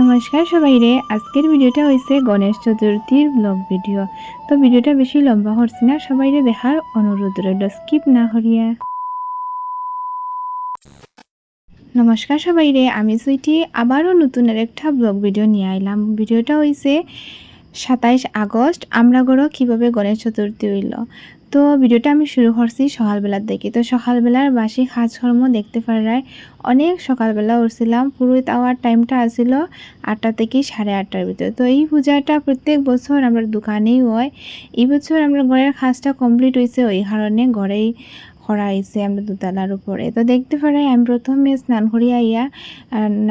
নমস্কার সবাই রে আজকের ভিডিওটা হয়েছে গণেশ চতুর্থীর ব্লগ ভিডিও তো ভিডিওটা বেশি লম্বা করছি না সবাই রে দেখার অনুরোধ রইল স্কিপ না করিয়া। নমস্কার সবাই রে আমি সুইটি। আবারও নতুন আরেকটা ব্লগ ভিডিও নিয়ে আইলাম। ভিডিওটা হয়েছে সাতাইশ আগস্ট আমরা গড়ো কীভাবে গণেশ চতুর্থী হইল। তো ভিডিওটা আমি শুরু করছি সকালবেলার দেখি। তো সকালবেলার বাসি কাজকর্ম দেখতে পারায় অনেক সকালবেলা উঠছিলাম। পুরোহিত আওয়ার টাইমটা আসছিল আটটা থেকে সাড়ে আটটার ভিতরে। তো এই পূজাটা প্রত্যেক বছর আমরা দোকানেই হয়। এই বছর আমরা ঘরের কাজটা কমপ্লিট হয়েছে ওই কারণে ঘরেই করা হয়েছে আমরা দোতলার উপরে। তো দেখতে পারাই আমি প্রথমে স্নান করিয়া ইয়া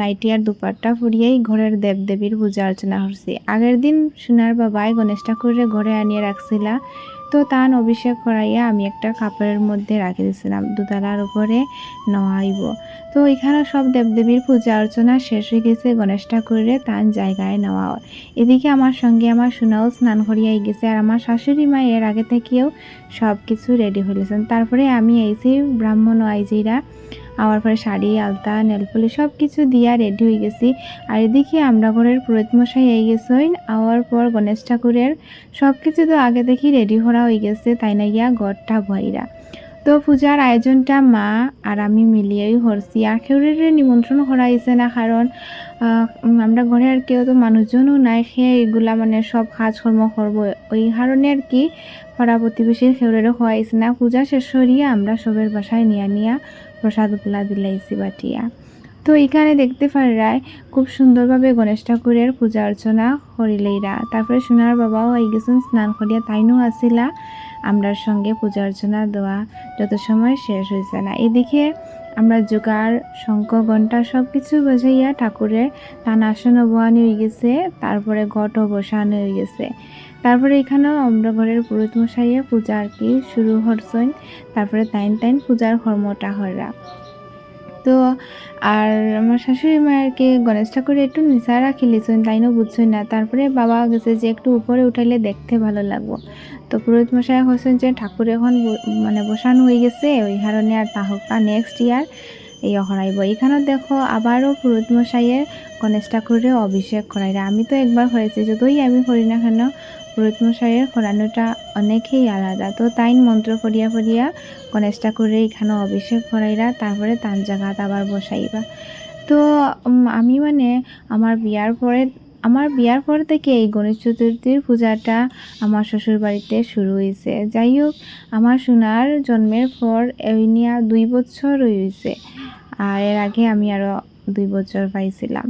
নাইটিয়ার দুপাট্টা ফুরিয়াই ঘরের দেবদেবীর পূজা অর্চনা করছি। আগের দিন সোনার বাবাই গণেশ ঠাকুরের ঘরে আনিয়ে রাখছিলা। তো তান অভিষেক করাইয়া আমি একটা কাপড়ের মধ্যে রাখি দিয়েছিলাম দুতলার উপরে নয়াইব তো এখানে সব দেবদেবীর পূজা অর্চনা শেষ হয়ে গেছে। গণেশ ঠাকুরের তান জায়গায় নেওয়া এদিকে আমার সঙ্গে আমার সোনাও স্নান করিয়াই গেছে আর আমার শাশুড়ি মা এর আগে থেকেও সব কিছু রেডি হয়েছেন তারপরে আমি এইছি ব্রাহ্মণ আইজিরা আওয়ার পরে শাড়ি, আলতা নেলপলি সব কিছু দিয়া রেডি হয়ে গেছি। আর এদিকে আমরা ঘরের পুরোহিত মশাই এই গেছেন। আওয়ার পর গণেশ ঠাকুরের সব কিছু তো আগে দেখি রেডি করা হয়ে গেছে, তাই না গিয়া ঘরটা ভয়রা তো পূজার আয়োজনটা মা আর আমি মিলিয়েই হরছি আর কেউরের নিমন্ত্রণ করা হয়েছে না, কারণ আমরা ঘরে আর কেউ তো মানুষজনও নাই এগুলা মানে সব কাজকর্ম করব। ওই কারণে আর কি, পাড়া প্রতিবেশীর খেউরেরও হওয়া খাওয়াইছে না। পূজা শেষ করিয়া আমরা সবের বাসায় নিয়া নিয়া প্রসাদগুলা দিলাইছি বাটিয়া তো এখানে দেখতে পারায় খুব সুন্দরভাবে গণেশ ঠাকুরের পূজা অর্চনা করিলেইরা। তারপরে সোনার বাবাও এই গেছেন, স্নান করিয়া তাইনও আসিলা। আমরার সঙ্গে পূজা অর্চনা দেওয়া যত সময় শেষ হয়েছে না। এদিকে আমরা যোগার শঙ্খ ঘণ্টা সব কিছু বোঝাইয়া ঠাকুরের তান আসন বহানি হয়ে গেছে, তারপরে ঘটও বসানো হয়ে গেছে। তারপরে এখানেও আমরা ঘরের পুরোহিত মশাইয়া পূজা আর কি শুরু হরছেন তারপরে তাইন তাইন পূজার কর্মটা হরা তো আর আমার শাশুড়ি মায়েরকে গণেশ ঠাকুরের একটু নিচা রাখি তাই তাইনও বুঝছেন না। তারপরে বাবা গেছে যে একটু উপরে উঠাইলে দেখতে ভালো লাগবো। তো পুরোহিত মশাই হয়েছেন যে ঠাকুর এখন মানে বসানো হয়ে গেছে, ওই কারণে আর তাহকা নেক্সট ইয়ার এই হরাইব এখানেও দেখো আবারও পুরোহিত মশাইয়ের গণেশ ঠাকুরের অভিষেক করাইরা। আমি তো একবার করেছি যতই আমি করি না কেন মশাইয়ের করানোটা অনেকেই আলাদা। তো তাই মন্ত্র করিয়া করিয়া গণেশ ঠাকুরের এখানে অভিষেক করাইরা তারপরে তান জাগাত আবার বসাইবা তো আমি মানে আমার বিয়ার পরে আমার বিয়ার পর থেকে এই গণেশ চতুর্থীর পূজাটা আমার শ্বশুর বাড়িতে শুরু হয়েছে যাই হোক আমার সোনার জন্মের পর এই নিয়ে দুই বছর হয়েছে আর এর আগে আমি আরও দুই বছর পাইছিলাম।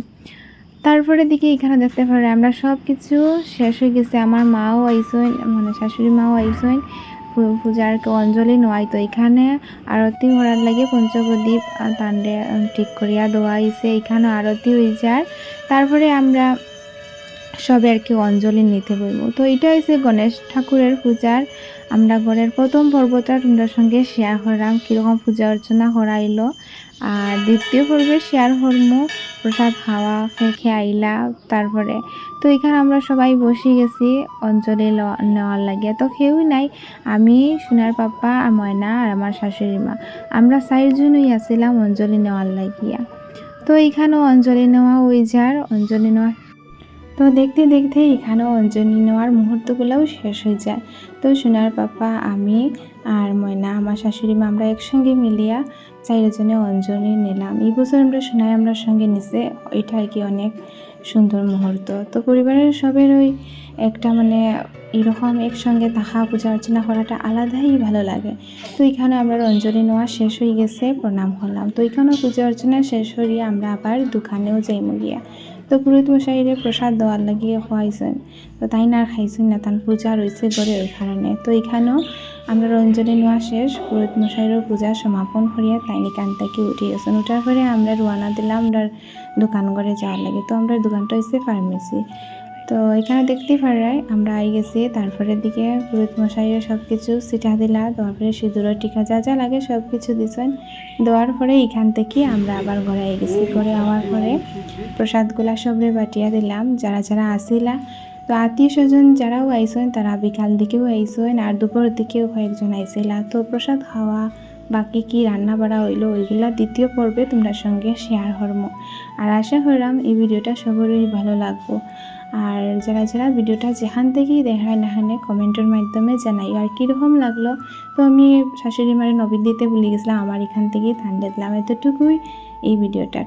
তারপরে দিকে এখানে দেখতে পারি, আমরা সব কিছু শেষ হয়ে গেছে। আমার মাও আইসইন মানে শাশুড়ি মাও আইসইন পূজার অঞ্জলি নোয়াই তো এখানে। আরতি হরার লাগে পঞ্চপ্রদীপ তান্ডে ঠিক করিয়া দেওয়া হয়েছে এখানে আরতি হয়ে যায়। তারপরে আমরা সবে আর কি অঞ্জলি নিতে বইব। তো এটা হয়েছে গণেশ ঠাকুরের পূজার আমরা ঘরের প্রথম পর্বটা তোমরা সঙ্গে শেয়ার করলাম কীরকম পূজা অর্চনা করাইলো আর দ্বিতীয় পর্বে শেয়ার করব প্রসাদ খাওয়া, খেয়ে আইলা, তারপরে। তো এখানে আমরা সবাই বসে গেছি অঞ্জলি নেওয়ার লাগে তো কেউই নাই, আমি, সোনার পাপা, আর ময়না, আর আমার শাশুড়ি মা। আমরা চারজনই আসছিলাম অঞ্জলি নেওয়ার লাগিয়া। তো এখানেও অঞ্জলি নেওয়া ওই যার। অঞ্জলি নেওয়া তো দেখতে দেখতে এখানেও অঞ্জলি নেওয়ার মুহূর্তগুলোও শেষ হয়ে যায়। তো সোনার পাপা, আমি আর ময়না, আমার শাশুড়ি মা আমরা একসঙ্গে মিলিয়া চারজনে অঞ্জলি নিলাম। এই বছর আমরা সোনাই আমরা সঙ্গে নিছে, এটা আর কি অনেক সুন্দর মুহূর্ত। তো পরিবারের সবের ওই একটা মানে এরকম একসঙ্গে থাকা, পূজা অর্চনা করাটা আলাদাই ভালো লাগে। তো এখানে আমরা অঞ্জলি নেওয়া শেষ হয়ে গেছে, প্রণাম করলাম। তো এখানেও পূজা অর্চনা শেষ হইয়া আমরা আবার দোকানেও যাইমু গিয়া। তো পুরোহিত মশাইরে প্রসাদ দেওয়ার লাগিয়ে খোয়াইছেন তো তাই না আর খাইছেন না তার পূজা রয়েছে করে ওই কারণে তো এখানেও আমরা রঞ্জনে নেওয়া শেষ। পুরোহিত মশাইরও পূজা সমাপন করিয়া তাই নিকান থেকে উঠে গেছেন উঠার পরে আমরা রোয়ানা দিলাম, আমরা দোকান ঘরে যাওয়ার লাগে। তো আমরা দোকানটা হয়েছে ফার্মেসি তো এখানে দেখতে পারাই আমরা আই গেছি তারপরে দিকে পুরোহিত মশাইয়ের সব কিছু সিটা দিলা, তারপরে সিঁদুরের টিকা, যা যা লাগে সব কিছু দিছেন। দেওয়ার পরে এখান থেকে আমরা আবার ঘরে আই গেছি। ঘরে আওয়ার পরে প্রসাদগুলা সবরে বাটিয়া দিলাম, যারা যারা আসিলা। তো আত্মীয় স্বজন যারাও আইসেন, তারা বিকাল দিকেও আইসেন, আর দুপুর দিকেও কয়েকজন আইসিলা। তো প্রসাদ খাওয়া, বাকি কি রান্না বাড়া হইল, ওইগুলা দ্বিতীয় পর্বে তোমরা সঙ্গে শেয়ার হরমো আর আশা করলাম এই ভিডিওটা সবারই ভালো লাগবো। আর যারা যারা ভিডিওটা যেখান থেকেই দেখায় না এখানে কমেন্টের মাধ্যমে জানাই। আর কীরকম লাগল? তো আমি শাশুড়ি মারে নবীন দিতে ভুলে গেছিলাম, আমার এখান থেকেই ঠান্ডা দিলাম। এতটুকুই এই ভিডিওটা।